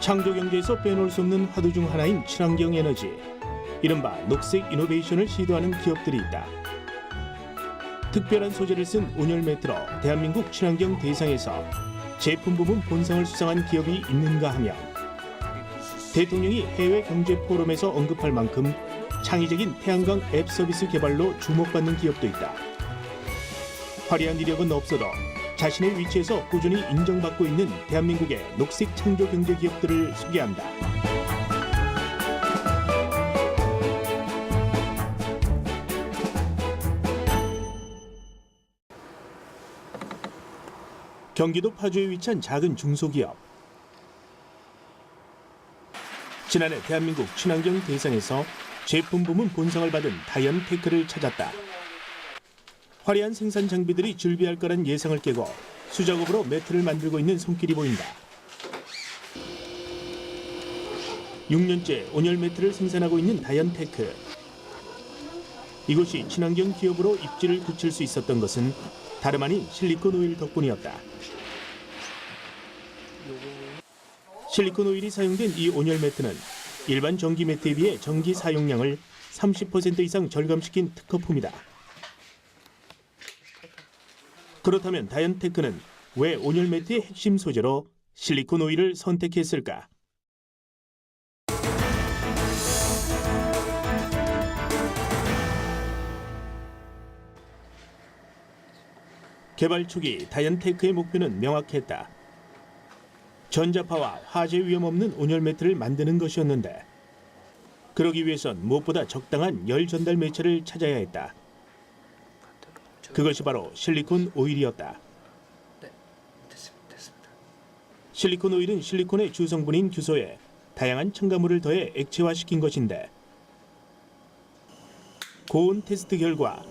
창조 경제에서 빼놓을 수 없는 화두 중 하나인 친환경 에너지, 이른바 녹색 이노베이션을 시도하는 기업들이 있다. 특별한 소재를 쓴 온열 매트로 대한민국 친환경 대상에서 제품 부문 본상을 수상한 기업이 있는가 하면 대통령이 해외 경제 포럼에서 언급할 만큼 창의적인 태양광 앱 서비스 개발로 주목받는 기업도 있다. 화려한 이력은 없어도 자신의 위치에서 꾸준히 인정받고 있는 대한민국의 녹색 창조 경제 기업들을 소개한다. 경기도 파주에 위치한 작은 중소기업. 지난해 대한민국 친환경 대상에서 제품 부문 본상을 받은 다이언테크를 찾았다. 화려한 생산 장비들이 즐비할 거란 예상을 깨고 수작업으로 매트를 만들고 있는 손길이 보인다. 6년째 온열 매트를 생산하고 있는 다이언테크. 이곳이 친환경 기업으로 입지를 굳힐 수 있었던 것은 다름 아닌 실리콘 오일 덕분이었다. 실리콘 오일이 사용된 이 온열 매트는 일반 전기 매트에 비해 전기 사용량을 30% 이상 절감시킨 특허품이다. 그렇다면 다이언테크는 왜 온열 매트의 핵심 소재로 실리콘 오일을 선택했을까? 개발 초기 다이언테크의 목표는 명확했다. 전자파와 화재 위험 없는 온열 매트를 만드는 것이었는데 그러기 위해선 무엇보다 적당한 열 전달 매체를 찾아야 했다. 그것이 바로 실리콘 오일이었다. 됐습니다. 됐습니다. 실리콘 오일은 실리콘의 주성분인 규소에 다양한 첨가물을 더해 액체화시킨 것인데 고온 테스트 결과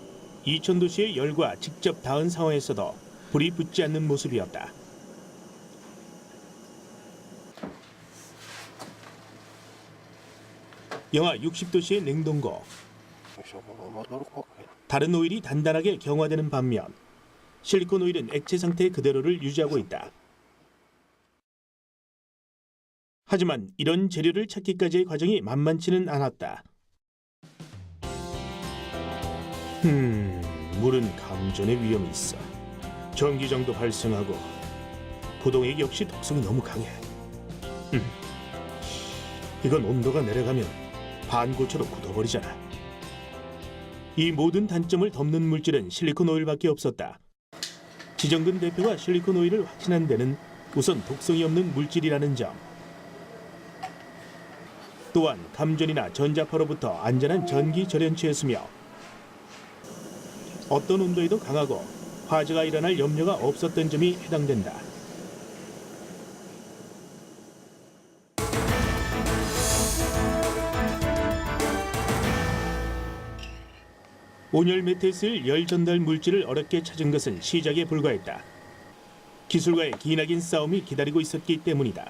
2000도씨의 열과 직접 닿은 상황에서도 불이 붙지 않는 모습이었다. 영하 60도씨의 냉동고 다른 오일이 단단하게 경화되는 반면 실리콘 오일은 액체 상태 그대로를 유지하고 있다. 하지만 이런 재료를 찾기까지의 과정이 만만치는 않았다. 음, 물은 감전의 위험이 있어. 전기장도 발생하고 부동액 역시 독성이 너무 강해. 음, 이건 온도가 내려가면 반고체로 굳어버리잖아. 이 모든 단점을 덮는 물질은 실리콘 오일밖에 없었다. 지정근 대표가 실리콘 오일을 확신한 데는 우선 독성이 없는 물질이라는 점. 또한 감전이나 전자파로부터 안전한 전기 절연체였으며 어떤 온도에도 강하고 화재가 일어날 염려가 없었던 점이 해당된다. 온열 매트에 쓸열 전달 물질을 어렵게 찾은 것은 시작에 불과했다. 기술과의 기나긴 싸움이 기다리고 있었기 때문이다.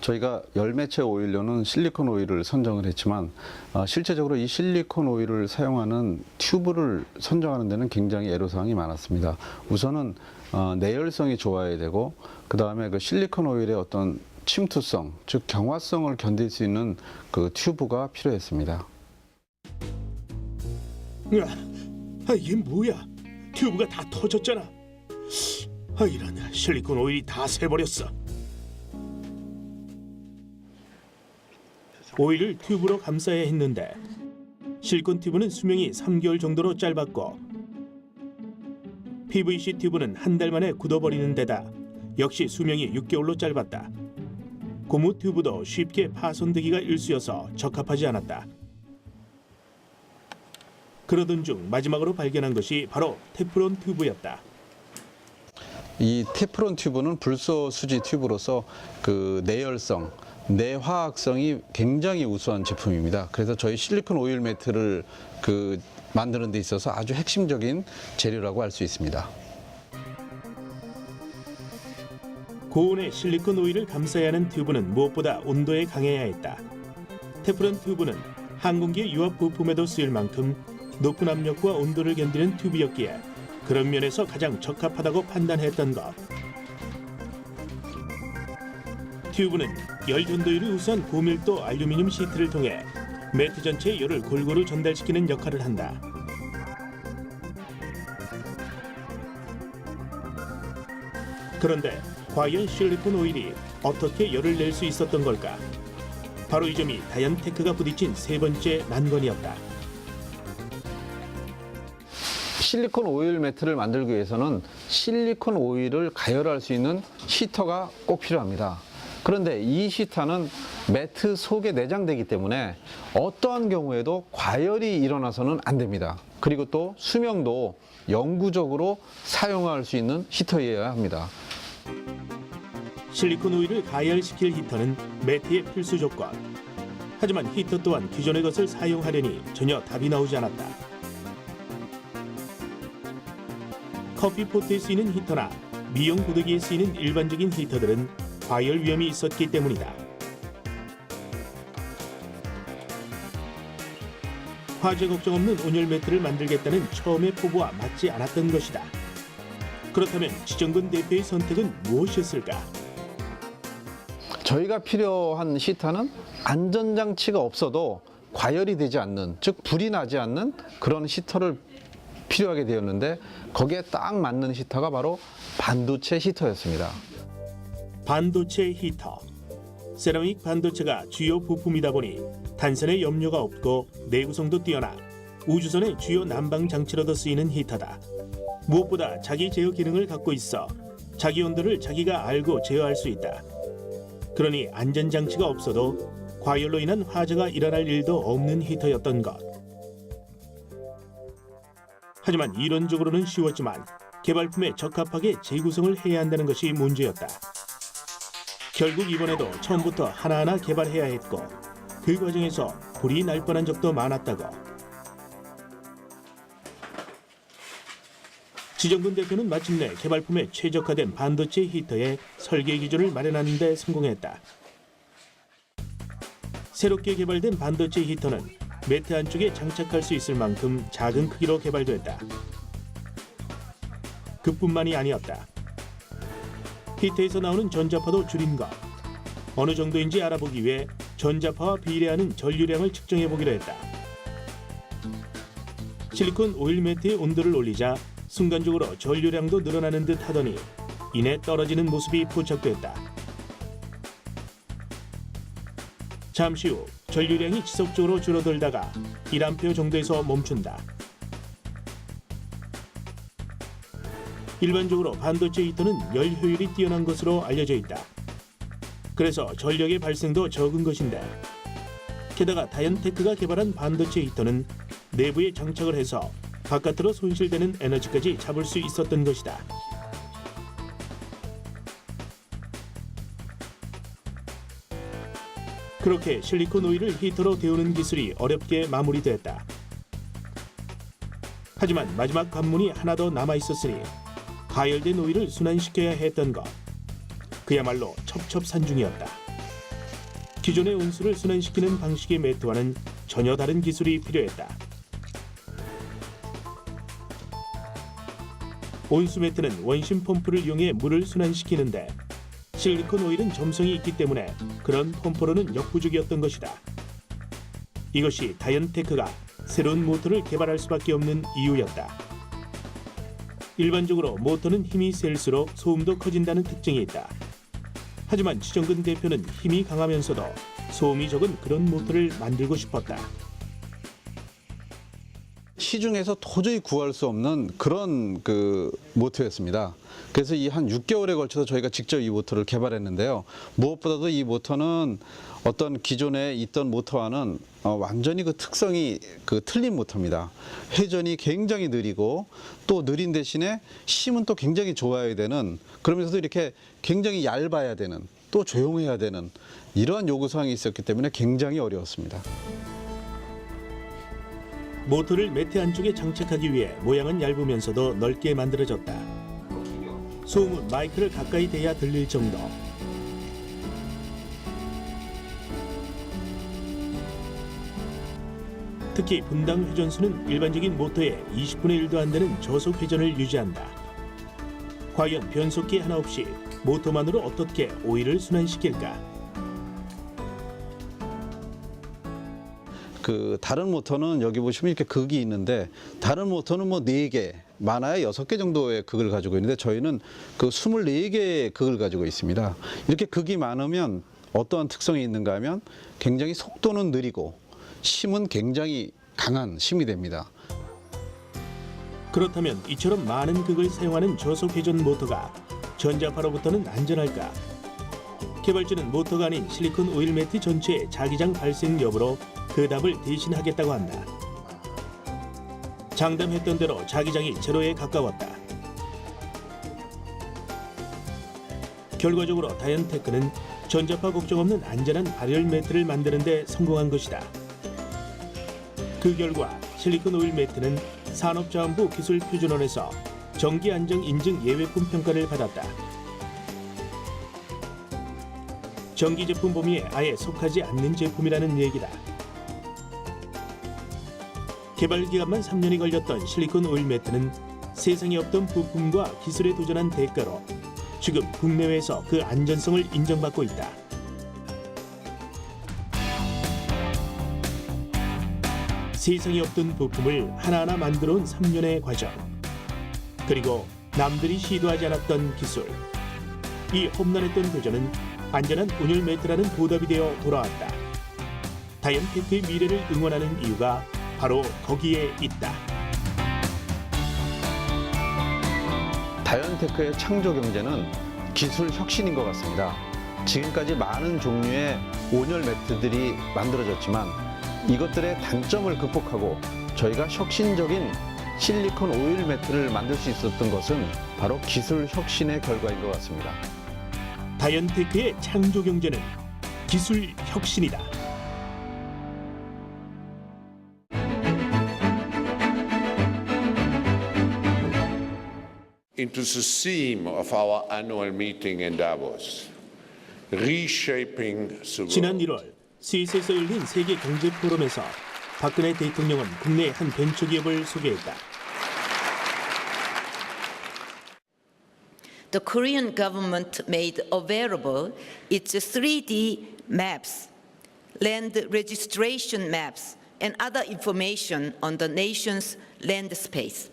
저희가 열매체 오일로는 실리콘 오일을 선정을 했지만 어, 실제적으로 이 실리콘 오일을 사용하는 튜브를 선정하는 데는 굉장히 애로사항이 많았습니다. 우선은 어, 내열성이 좋아야 되고 그 다음에 그 실리콘 오일의 어떤 침투성, 즉 경화성을 견딜 수 있는 그 튜브가 필요했습니다. 으아, 아, 이게 뭐야? 튜브가 다 터졌잖아. 아, 이런 실리콘 오일이 다 새버렸어. 오일을 튜브로 감싸야 했는데 실리콘 튜브는 수명이 3개월 정도로 짧았고 PVC 튜브는 한 달 만에 굳어버리는 데다 역시 수명이 6개월로 짧았다. 고무 튜브도 쉽게 파손되기가 일쑤여서 적합하지 않았다. 그러던 중 마지막으로 발견한 것이 바로 테프론 튜브였다. 이 테프론 튜브는 불소 수지 튜브로서 그 내열성, 내화학성이 굉장히 우수한 제품입니다. 그래서 저희 실리콘 오일 매트를 그 만드는 데 있어서 아주 핵심적인 재료라고 할 수 있습니다. 고온의 실리콘 오일을 감싸야 하는 튜브는 무엇보다 온도에 강해야 했다. 테프론 튜브는 항공기 유압 부품에도 쓰일 만큼 높은 압력과 온도를 견디는 튜브였기에 그런 면에서 가장 적합하다고 판단했던 것. 튜브는 열 전도율이 우수한 고밀도 알루미늄 시트를 통해 매트 전체에 열을 골고루 전달시키는 역할을 한다. 그런데 과연 실리콘 오일이 어떻게 열을 낼 수 있었던 걸까? 바로 이 점이 다이언테크가 부딪힌 세 번째 난관이었다. 실리콘 오일 매트를 만들기 위해서는 실리콘 오일을 가열할 수 있는 히터가 꼭 필요합니다. 그런데 이 히터는 매트 속에 내장되기 때문에 어떠한 경우에도 과열이 일어나서는 안 됩니다. 그리고 또 수명도 영구적으로 사용할 수 있는 히터여야 합니다. 실리콘 오일을 가열시킬 히터는 매트의 필수 조건. 하지만 히터 또한 기존의 것을 사용하려니 전혀 답이 나오지 않았다. 커피포트에 쓰이는 히터나 미용 고데기에 쓰이는 일반적인 히터들은 과열 위험이 있었기 때문이다. 화재 걱정 없는 온열 매트를 만들겠다는 처음의 포부와 맞지 않았던 것이다. 그렇다면 지정근 대표의 선택은 무엇이었을까? 저희가 필요한 히터는 안전장치가 없어도 과열이 되지 않는, 즉 불이 나지 않는 그런 히터를 필요하게 되었는데 거기에 딱 맞는 히터가 바로 반도체 히터였습니다. 반도체 히터. 세라믹 반도체가 주요 부품이다 보니 단선에 염료가 없고 내구성도 뛰어나 우주선의 주요 난방 장치로도 쓰이는 히터다. 무엇보다 자기 제어 기능을 갖고 있어 자기 온도를 자기가 알고 제어할 수 있다. 그러니 안전 장치가 없어도 과열로 인한 화재가 일어날 일도 없는 히터였던 것. 하지만 이론적으로는 쉬웠지만 개발품에 적합하게 재구성을 해야 한다는 것이 문제였다. 결국 이번에도 처음부터 하나하나 개발해야 했고 그 과정에서 불이 날 뻔한 적도 많았다고. 지정근 대표는 마침내 개발품에 최적화된 반도체 히터의 설계 기준을 마련하는 데 성공했다. 새롭게 개발된 반도체 히터는 매트 안쪽에 장착할 수 있을 만큼 작은 크기로 개발됐다. 그뿐만이 아니었다. 히터에서 나오는 전자파도 줄인 것. 어느 정도인지 알아보기 위해 전자파와 비례하는 전류량을 측정해 보기로 했다. 실리콘 오일 매트의 온도를 올리자 순간적으로 전류량도 늘어나는 듯 하더니 이내 떨어지는 모습이 포착됐다. 잠시 후 전류량이 지속적으로 줄어들다가 1A 정도에서 멈춘다. 일반적으로 반도체 히터는 열 효율이 뛰어난 것으로 알려져 있다. 그래서 전력의 발생도 적은 것인데 게다가 다이언테크가 개발한 반도체 히터는 내부에 장착을 해서 바깥으로 손실되는 에너지까지 잡을 수 있었던 것이다. 그렇게 실리콘 오일을 히터로 데우는 기술이 어렵게 마무리됐다. 하지만 마지막 관문이 하나 더 남아 있었으니 가열된 오일을 순환시켜야 했던 것. 그야말로 첩첩산중이었다. 기존의 온수를 순환시키는 방식의 매트와는 전혀 다른 기술이 필요했다. 온수 매트는 원심 펌프를 이용해 물을 순환시키는데 실리콘 오일은 점성이 있기 때문에 그런 펌프로는 역부족이었던 것이다. 이것이 다이언테크가 새로운 모터를 개발할 수밖에 없는 이유였다. 일반적으로 모터는 힘이 셀수록 소음도 커진다는 특징이 있다. 하지만 지정근 대표는 힘이 강하면서도 소음이 적은 그런 모터를 만들고 싶었다. 시중에서 도저히 구할 수 없는 그런 그 모터였습니다. 그래서 이 한 6개월에 걸쳐서 저희가 직접 이 모터를 개발했는데요. 무엇보다도 이 모터는 어떤 기존에 있던 모터와는 어, 완전히 그 특성이 그 틀린 모터입니다. 회전이 굉장히 느리고 또 느린 대신에 힘은 또 굉장히 좋아야 되는 그러면서도 이렇게 굉장히 얇아야 되는 또 조용해야 되는 이러한 요구사항이 있었기 때문에 굉장히 어려웠습니다. 모터를 매트 안쪽에 장착하기 위해 모양은 얇으면서도 넓게 만들어졌다. 소음은 마이크를 가까이 대야 들릴 정도. 특히 분당 회전수는 일반적인 모터의 20분의 1도 안 되는 저속 회전을 유지한다. 과연 변속기 하나 없이 모터만으로 어떻게 오일을 순환시킬까? 그 다른 모터는 여기 보시면 이렇게 극이 있는데 다른 모터는 뭐 네 개, 많아야 여섯 개 정도의 극을 가지고 있는데 저희는 그 24개의 극을 가지고 있습니다. 이렇게 극이 많으면 어떠한 특성이 있는가 하면 굉장히 속도는 느리고 심은 굉장히 강한 심이 됩니다. 그렇다면 이처럼 많은 극을 사용하는 저속 회전 모터가 전자파로부터는 안전할까? 개발자는 모터가 아닌 실리콘 오일 매트 전체의 자기장 발생 여부로 그 답을 대신하겠다고 한다. 장담했던 대로 자기장이 제로에 가까웠다. 결과적으로 다이언테크는 전자파 걱정 없는 안전한 발열 매트를 만드는 데 성공한 것이다. 그 결과 실리콘 오일 매트는 산업자원부 기술표준원에서 정기 안정 인증 예외품 평가를 받았다. 전기 제품 범위에 아예 속하지 않는 제품이라는 얘기다. 개발 기간만 3년이 걸렸던 실리콘 오일 매트는 세상에 없던 부품과 기술에 도전한 대가로 지금 국내외에서 그 안전성을 인정받고 있다. 세상에 없던 부품을 하나하나 만들어 온 3년의 과정. 그리고 남들이 시도하지 않았던 기술. 이 험난했던 도전은 안전한 운열 매트라는 보답이 되어 돌아왔다. 다이언테크의 미래를 응원하는 이유가 바로 거기에 있다. 다이언테크의 창조 경제는 기술 혁신인 것 같습니다. 지금까지 많은 종류의 온열 매트들이 만들어졌지만 이것들의 단점을 극복하고 저희가 혁신적인 실리콘 오일 매트를 만들 수 있었던 것은 바로 기술 혁신의 결과인 것 같습니다. 다이언테크의 창조 경제는 기술 혁신이다. into the theme of our annual meeting in Davos, reshaping the world. 지난 1월 스위스에서 열린 세계 경제 포럼에서 박근혜 대통령은 국내 한 벤처기업을 소개했다. the Korean government made available its 3D maps, land registration maps, and other information on the nation's land space.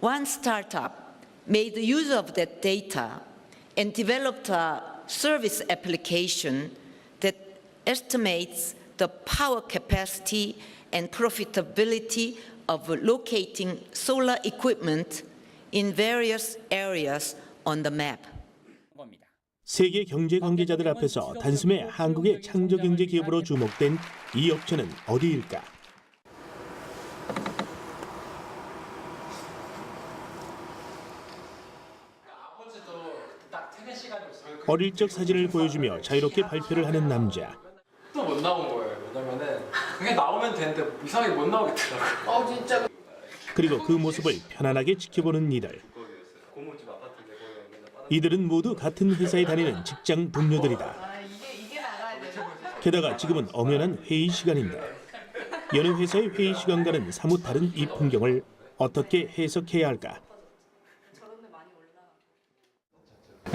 One startup made use of that data and developed a service application that estimates the power capacity and profitability of locating solar equipment in various areas on the map. 세계 경제 관계자들 앞에서 단숨에 한국의 창조 경제 기업으로 주목된 이 업체는 어디일까? 어릴 적 사진을 보여주며 자유롭게 발표를 하는 남자. 또 못 나온 거예요. 왜냐면은 그게 나오면 되는데 이상하게 못 나오겠더라고요. 그리고 그 모습을 편안하게 지켜보는 이들. 이들은 모두 같은 회사에 다니는 직장 동료들이다. 게다가 지금은 엄연한 회의 시간인데 여느 회사의 회의 시간과는 사뭇 다른 이 풍경을 어떻게 해석해야 할까?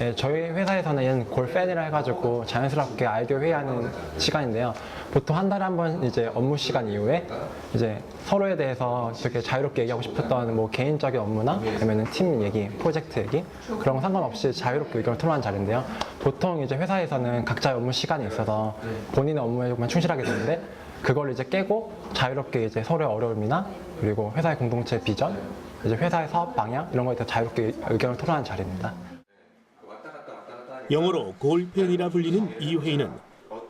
예, 저희 회사에서는 골팬이라 해가지고 자연스럽게 아이디어 회의하는 시간인데요. 보통 한 달에 한 번 이제 업무 시간 이후에 이제 서로에 대해서 되게 자유롭게 얘기하고 싶었던 뭐 개인적인 업무나 아니면 팀 얘기, 프로젝트 얘기 그런 거 상관없이 자유롭게 의견을 토론하는 자리인데요. 보통 이제 회사에서는 각자의 업무 시간이 있어서 본인의 업무에만 충실하게 되는데 그걸 이제 깨고 자유롭게 이제 서로의 어려움이나 그리고 회사의 공동체 비전, 이제 회사의 사업 방향 이런 거에 대해서 자유롭게 의견을 토론하는 자리입니다. 영어로 골펜이라 불리는 이 회의는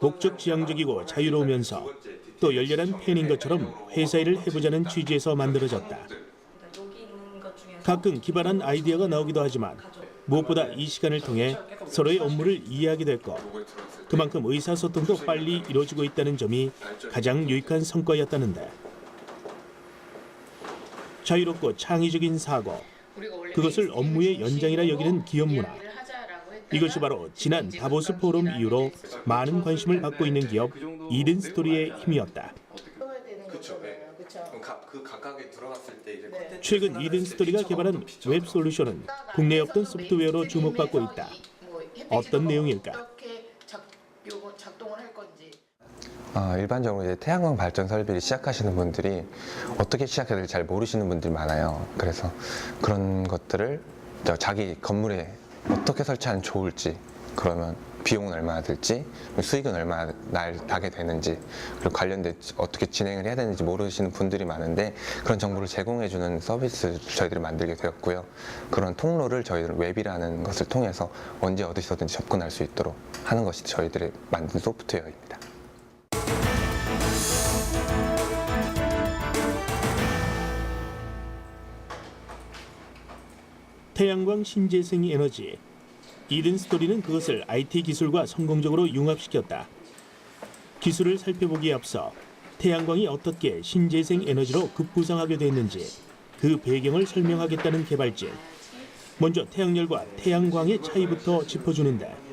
목적 지향적이고 자유로우면서 또 열렬한 팬인 것처럼 회사 일을 해보자는 취지에서 만들어졌다. 가끔 기발한 아이디어가 나오기도 하지만 무엇보다 이 시간을 통해 서로의 업무를 이해하게 됐고 그만큼 의사소통도 빨리 이루어지고 있다는 점이 가장 유익한 성과였다는데 자유롭고 창의적인 사고 그것을 업무의 연장이라 여기는 기업 문화 이것이 바로 지난 다보스 포럼 이후로 많은 관심을 받고 있는 기업 이든 스토리의 힘이었다. 네. 그 최근 이든 스토리가 개발한. 웹 솔루션은 국내에 없던 소프트웨어로 주목받고 있다. 어떤 내용일까? 어떻게 작, 요거 작동을 할 건지. 어, 일반적으로 이제 태양광 발전 설비를 시작하시는 분들이 어떻게 시작해야 될지 잘 모르시는 분들이 많아요. 그래서 그런 것들을 저 자기 건물에 어떻게 설치하면 좋을지, 그러면 비용은 얼마나 들지, 수익은 얼마나 날 나게 되는지, 그리고 관련된 어떻게 진행을 해야 되는지 모르시는 분들이 많은데 그런 정보를 제공해 주는 서비스 저희들이 만들게 되었고요. 그런 통로를 저희들 웹이라는 것을 통해서 언제 어디서든지 접근할 수 있도록 하는 것이 저희들이 만든 소프트웨어입니다. 태양광 신재생 에너지. 이든 스토리는 그것을 IT 기술과 성공적으로 융합시켰다. 기술을 살펴보기에 앞서 태양광이 어떻게 신재생 에너지로 급부상하게 됐는지 그 배경을 설명하겠다는 개발진. 먼저 태양열과 태양광의 차이부터 짚어주는데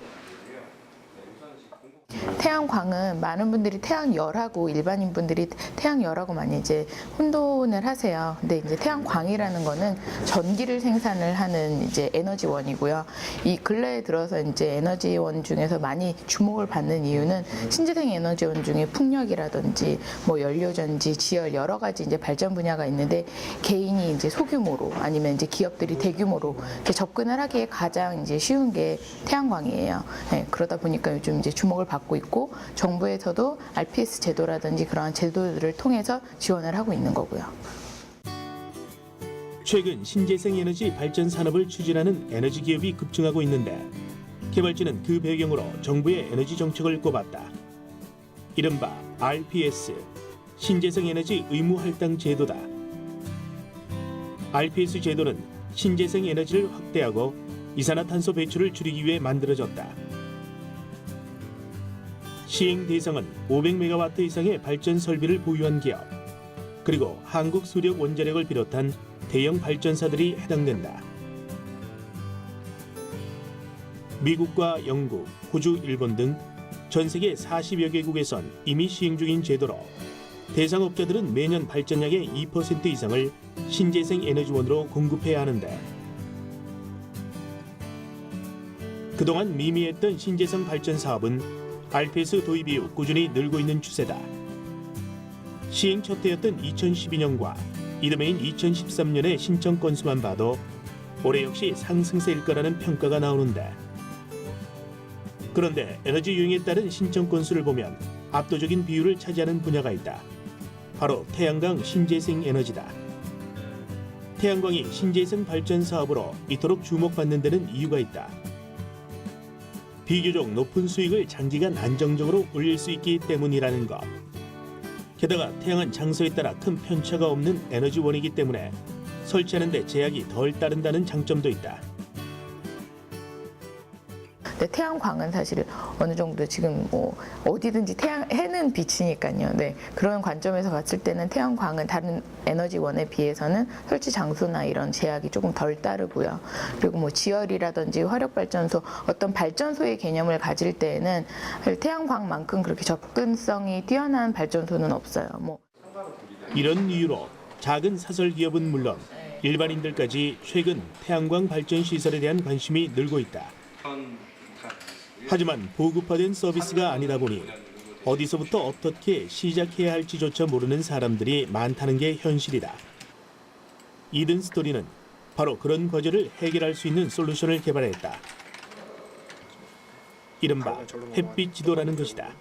태양광은 많은 분들이 태양열하고 일반인 분들이 태양열하고 많이 이제 혼돈을 하세요. 근데 이제 태양광이라는 거는 전기를 생산을 하는 이제 에너지원이고요. 이 근래에 들어서 이제 에너지원 중에서 많이 주목을 받는 이유는 신재생 에너지원 중에 풍력이라든지 뭐 연료전지, 지열 여러 가지 이제 발전 분야가 있는데 개인이 이제 소규모로 아니면 이제 기업들이 대규모로 이렇게 접근을 하기에 가장 이제 쉬운 게 태양광이에요. 네, 그러다 보니까 요즘 이제 주목을 받고 있고 정부에서도 RPS 제도라든지 그러한 제도들을 통해서 지원을 하고 있는 거고요. 최근 신재생 에너지 발전 산업을 추진하는 에너지 기업이 급증하고 있는데 개발진은 그 배경으로 정부의 에너지 정책을 꼽았다. 이른바 RPS 신재생 에너지 의무 할당 제도다. RPS 제도는 신재생 에너지를 확대하고 이산화탄소 배출을 줄이기 위해 만들어졌다. 시행 대상은 500메가와트 이상의 발전 설비를 보유한 기업, 그리고 한국 수력 원자력을 비롯한 대형 발전사들이 해당된다. 미국과 영국, 호주, 일본 등 전 세계 40여 개국에선 이미 시행 중인 제도로 대상업자들은 매년 발전량의 2% 이상을 신재생 에너지원으로 공급해야 하는데 그동안 미미했던 신재생 발전 사업은 RPS 도입 이후 꾸준히 늘고 있는 추세다. 시행 첫 해였던 2012년과 이듬해인 2013년의 신청 건수만 봐도 올해 역시 상승세일 거라는 평가가 나오는데 그런데 에너지 유형에 따른 신청 건수를 보면 압도적인 비율을 차지하는 분야가 있다. 바로 태양광 신재생 에너지다. 태양광이 신재생 발전 사업으로 이토록 주목받는 데는 이유가 있다. 비교적 높은 수익을 장기간 안정적으로 올릴 수 있기 때문이라는 것. 게다가 태양은 장소에 따라 큰 편차가 없는 에너지원이기 때문에 설치하는 데 제약이 덜 따른다는 장점도 있다. 근데 태양광은 사실 어느 정도 지금 뭐 어디든지 태양 해는 빛이니까요. 네 그런 관점에서 봤을 때는 태양광은 다른 에너지원에 비해서는 설치 장소나 이런 제약이 조금 덜 따르고요. 그리고 뭐 지열이라든지 화력 발전소 어떤 발전소의 개념을 가질 때에는 태양광만큼 그렇게 접근성이 뛰어난 발전소는 없어요. 뭐 이런 이유로 작은 사설 기업은 물론 일반인들까지 최근 태양광 발전 시설에 대한 관심이 늘고 있다. 하지만 보급화된 서비스가 아니다 보니 어디서부터 어떻게 시작해야 할지조차 모르는 사람들이 많다는 게 현실이다. 이든 스토리는 바로 그런 과제를 해결할 수 있는 솔루션을 개발했다. 이른바 햇빛 지도라는 것이다.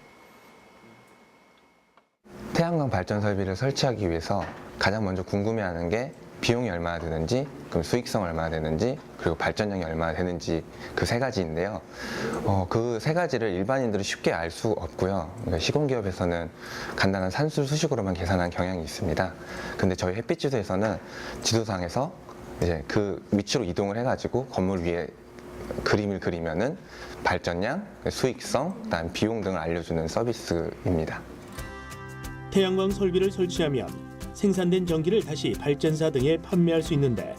태양광 발전 설비를 설치하기 위해서 가장 먼저 궁금해하는 게 비용이 얼마나 드는지, 그럼 수익성 얼마나 되는지, 그리고 발전량이 얼마나 되는지 그 세 가지인데요. 어, 그 세 가지를 일반인들은 쉽게 알 수 없고요. 그러니까 시공기업에서는 간단한 산술 수식으로만 계산한 경향이 있습니다. 근데 저희 햇빛지도에서는 지도상에서 이제 그 위치로 이동을 해가지고 건물 위에 그림을 그리면은 발전량, 수익성, 그다음 비용 등을 알려주는 서비스입니다. 태양광 설비를 설치하면 생산된 전기를 다시 발전사 등에 판매할 수 있는데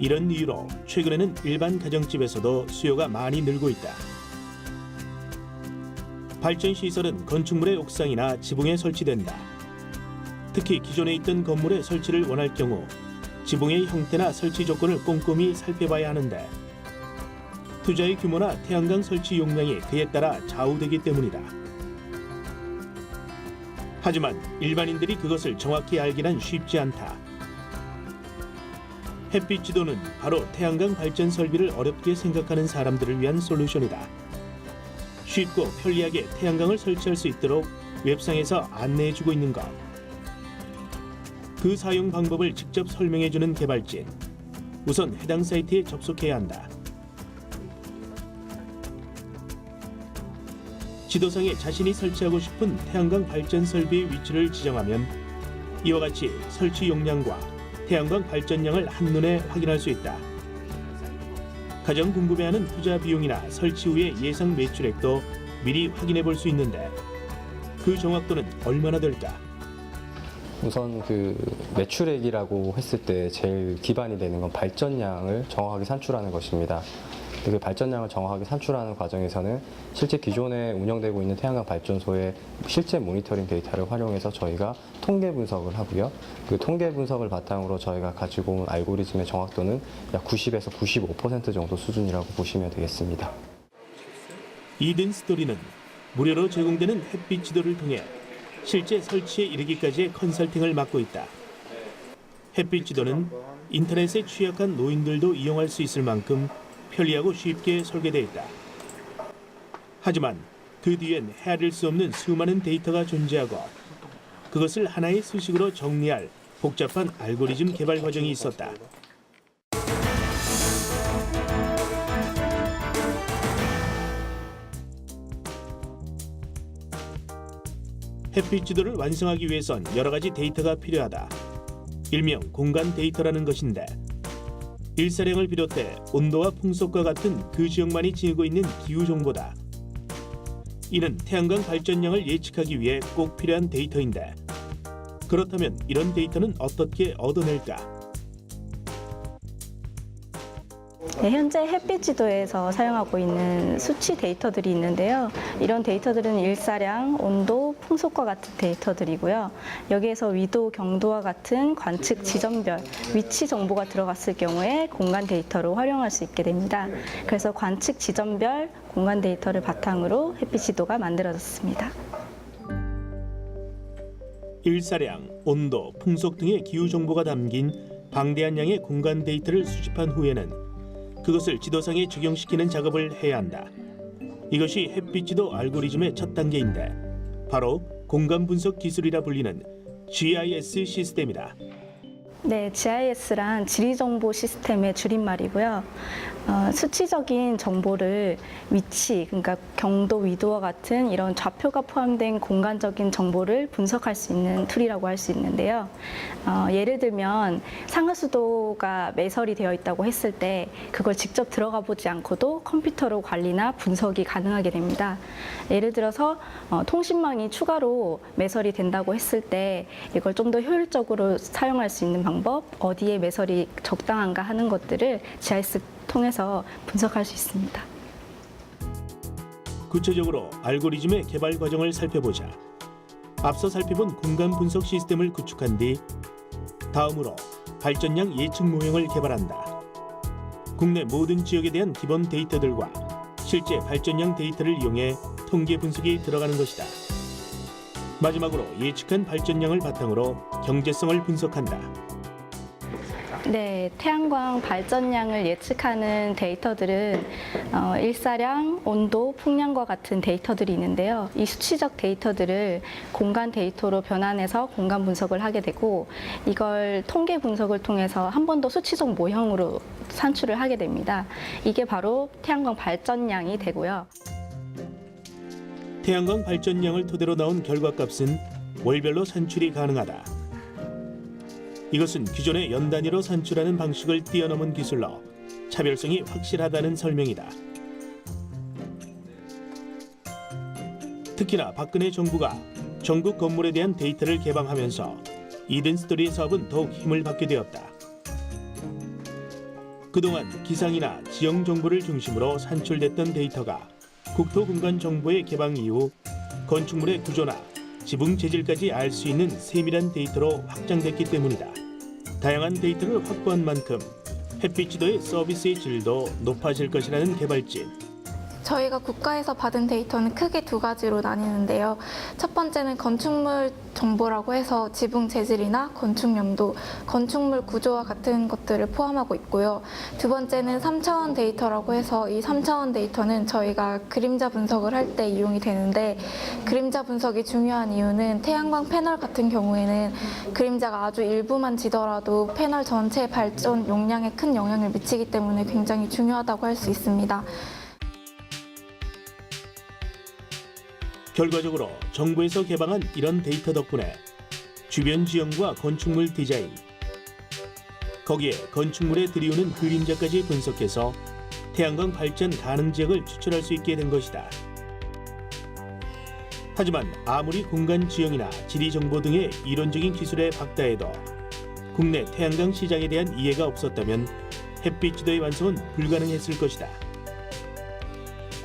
이런 이유로 최근에는 일반 가정집에서도 수요가 많이 늘고 있다. 발전 시설은 건축물의 옥상이나 지붕에 설치된다. 특히 기존에 있던 건물에 설치를 원할 경우 지붕의 형태나 설치 조건을 꼼꼼히 살펴봐야 하는데 투자의 규모나 태양광 설치 용량이 그에 따라 좌우되기 때문이다. 하지만 일반인들이 그것을 정확히 알기란 쉽지 않다. 햇빛 지도는 바로 태양광 발전 설비를 어렵게 생각하는 사람들을 위한 솔루션이다. 쉽고 편리하게 태양광을 설치할 수 있도록 웹상에서 안내해주고 있는 것. 그 사용 방법을 직접 설명해주는 개발진. 우선 해당 사이트에 접속해야 한다. 지도상에 자신이 설치하고 싶은 태양광 발전 설비의 위치를 지정하면 이와 같이 설치 용량과 태양광 발전량을 한눈에 확인할 수 있다. 가장 궁금해하는 투자 비용이나 설치 후의 예상 매출액도 미리 확인해 볼 수 있는데 그 정확도는 얼마나 될까? 우선 그 매출액이라고 했을 때 제일 기반이 되는 건 발전량을 정확하게 산출하는 것입니다. 그 발전량을 정확하게 산출하는 과정에서는 실제 기존에 운영되고 있는 태양광 발전소의 실제 모니터링 데이터를 활용해서 저희가 통계 분석을 하고요. 그 통계 분석을 바탕으로 저희가 가지고 온 알고리즘의 정확도는 약 90에서 95% 정도 수준이라고 보시면 되겠습니다. 이든 스토리는 무료로 제공되는 햇빛 지도를 통해 실제 설치에 이르기까지의 컨설팅을 맡고 있다. 햇빛 지도는 인터넷에 취약한 노인들도 이용할 수 있을 만큼 편리하고 쉽게 설계되어 있다. 하지만 그 뒤엔 헤아릴 수 없는 수많은 데이터가 존재하고 그것을 하나의 수식으로 정리할 복잡한 알고리즘 개발 과정이 있었다. 햇빛 지도를 완성하기 위해선 여러 가지 데이터가 필요하다. 일명 공간 데이터라는 것인데 일사량을 비롯해 온도와 풍속과 같은 그 지역만이 지니고 있는 기후 정보다. 이는 태양광 발전량을 예측하기 위해 꼭 필요한 데이터인데 그렇다면 이런 데이터는 어떻게 얻어낼까? 네, 현재 햇빛 지도에서 사용하고 있는 수치 데이터들이 있는데요. 이런 데이터들은 일사량, 온도, 풍속과 같은 데이터들이고요. 여기에서 위도, 경도와 같은 관측 지점별 위치 정보가 들어갔을 경우에 공간 데이터로 활용할 수 있게 됩니다. 그래서 관측 지점별 공간 데이터를 바탕으로 햇빛 지도가 만들어졌습니다. 일사량, 온도, 풍속 등의 기후 정보가 담긴 방대한 양의 공간 데이터를 수집한 후에는 그것을 지도상에 적용시키는 작업을 해야 한다. 이것이 햇빛 지도 알고리즘의 첫 단계인데 바로 공간 분석 기술이라 불리는 GIS 시스템이다. 네, GIS란 지리정보 시스템의 줄임말이고요. 어, 수치적인 정보를 위치, 그러니까 경도, 위도와 같은 이런 좌표가 포함된 공간적인 정보를 분석할 수 있는 툴이라고 할 수 있는데요. 어, 예를 들면 상하수도가 매설이 되어 있다고 했을 때 그걸 직접 들어가 보지 않고도 컴퓨터로 관리나 분석이 가능하게 됩니다. 예를 들어서 어, 통신망이 추가로 매설이 된다고 했을 때 이걸 좀 더 효율적으로 사용할 수 있는 방법, 어디에 매설이 적당한가 하는 것들을 GIS 통해서 분석할 수 있습니다. 구체적으로 알고리즘의 개발 과정을 살펴보자. 앞서 살펴본 공간 분석 시스템을 구축한 뒤 다음으로 발전량 예측 모형을 개발한다. 국내 모든 지역에 대한 기본 데이터들과 실제 발전량 데이터를 이용해 통계 분석이 들어가는 것이다. 마지막으로 예측한 발전량을 바탕으로 경제성을 분석한다. 네, 태양광 발전량을 예측하는 데이터들은 어, 일사량, 온도, 풍량과 같은 데이터들이 있는데요. 이 수치적 데이터들을 공간 데이터로 변환해서 공간 분석을 하게 되고 이걸 통계 분석을 통해서 한 번 더 수치적 모형으로 산출을 하게 됩니다. 이게 바로 태양광 발전량이 되고요. 태양광 발전량을 토대로 나온 결과값은 월별로 산출이 가능하다. 이것은 기존의 연 단위로 산출하는 방식을 뛰어넘은 기술로 차별성이 확실하다는 설명이다. 특히나 박근혜 정부가 전국 건물에 대한 데이터를 개방하면서 이든 스토리 사업은 더욱 힘을 받게 되었다. 그동안 기상이나 지형 정보를 중심으로 산출됐던 데이터가 국토 공간 정보의 개방 이후 건축물의 구조나 지붕 재질까지 알 수 있는 세밀한 데이터로 확장됐기 때문이다. 다양한 데이터를 확보한 만큼 햇빛 지도의 서비스의 질도 높아질 것이라는 개발진. 저희가 국가에서 받은 데이터는 크게 두 가지로 나뉘는데요. 첫 번째는 건축물 정보라고 해서 지붕 재질이나 건축 연도, 건축물 구조와 같은 것들을 포함하고 있고요. 두 번째는 3차원 데이터라고 해서 이 3차원 데이터는 저희가 그림자 분석을 할 때 이용이 되는데 그림자 분석이 중요한 이유는 태양광 패널 같은 경우에는 그림자가 아주 일부만 지더라도 패널 전체 발전 용량에 큰 영향을 미치기 때문에 굉장히 중요하다고 할 수 있습니다. 결과적으로 정부에서 개방한 이런 데이터 덕분에 주변 지형과 건축물 디자인, 거기에 건축물에 들이오는 그림자까지 분석해서 태양광 발전 가능 지역을 추출할 수 있게 된 것이다. 하지만 아무리 공간 지형이나 지리 정보 등의 이론적인 기술에 박다해도 국내 태양광 시장에 대한 이해가 없었다면 햇빛 지도의 완성은 불가능했을 것이다.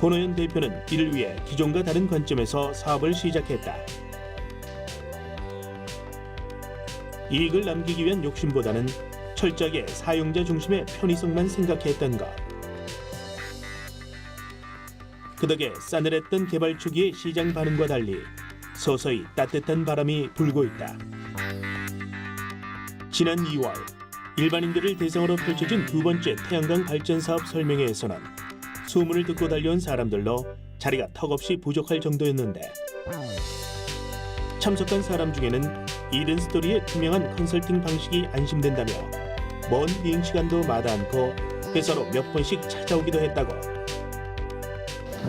권호연 대표는 이를 위해 기존과 다른 관점에서 사업을 시작했다. 이익을 남기기 위한 욕심보다는 철저하게 사용자 중심의 편의성만 생각했던 것. 그 덕에 싸늘했던 개발 초기의 시장 반응과 달리 서서히 따뜻한 바람이 불고 있다. 지난 2월 일반인들을 대상으로 펼쳐진 두 번째 태양광 발전 사업 설명회에서는 소문을 듣고 달려온 사람들로 자리가 턱없이 부족할 정도였는데 참석한 사람 중에는 이든 스토리의 투명한 컨설팅 방식이 안심된다며 먼 비행 시간도 마다 않고 회사로 몇 번씩 찾아오기도 했다고.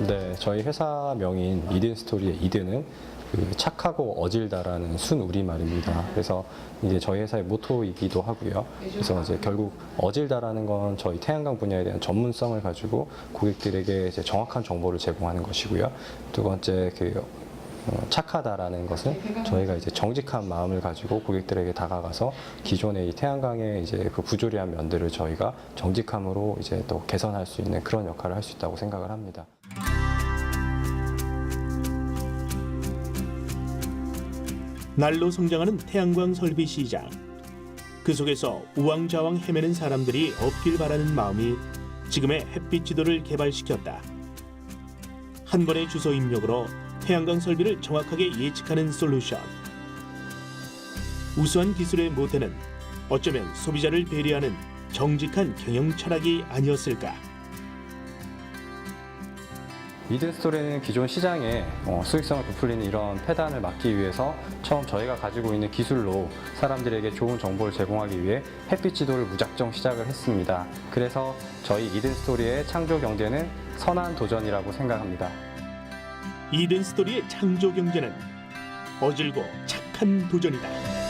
네, 저희 회사 명인 이든 스토리의 이든은 그 착하고 어질다라는 순 우리말입니다. 그래서 이제 저희 회사의 모토이기도 하고요. 그래서 이제 결국 어질다라는 건 저희 태양광 분야에 대한 전문성을 가지고 고객들에게 이제 정확한 정보를 제공하는 것이고요. 두 번째 그 어, 착하다라는 것은 저희가 이제 정직한 마음을 가지고 고객들에게 다가가서 기존의 이 태양광의 이제 그 부조리한 면들을 저희가 정직함으로 이제 또 개선할 수 있는 그런 역할을 할 수 있다고 생각을 합니다. 날로 성장하는 태양광 설비 시장. 그 속에서 우왕좌왕 헤매는 사람들이 없길 바라는 마음이 지금의 햇빛 지도를 개발시켰다. 한 번의 주소 입력으로 태양광 설비를 정확하게 예측하는 솔루션. 우수한 기술의 모태는 어쩌면 소비자를 배려하는 정직한 경영 철학이 아니었을까. 이든 스토리는 기존 시장에 어, 수익성을 부풀리는 이런 폐단을 막기 위해서 처음 저희가 가지고 있는 기술로 사람들에게 좋은 정보를 제공하기 위해 햇빛 지도를 무작정 시작을 했습니다. 그래서 저희 이든 스토리의 창조 경제는 선한 도전이라고 생각합니다. 이든 스토리의 창조 경제는 어질고 착한 도전이다.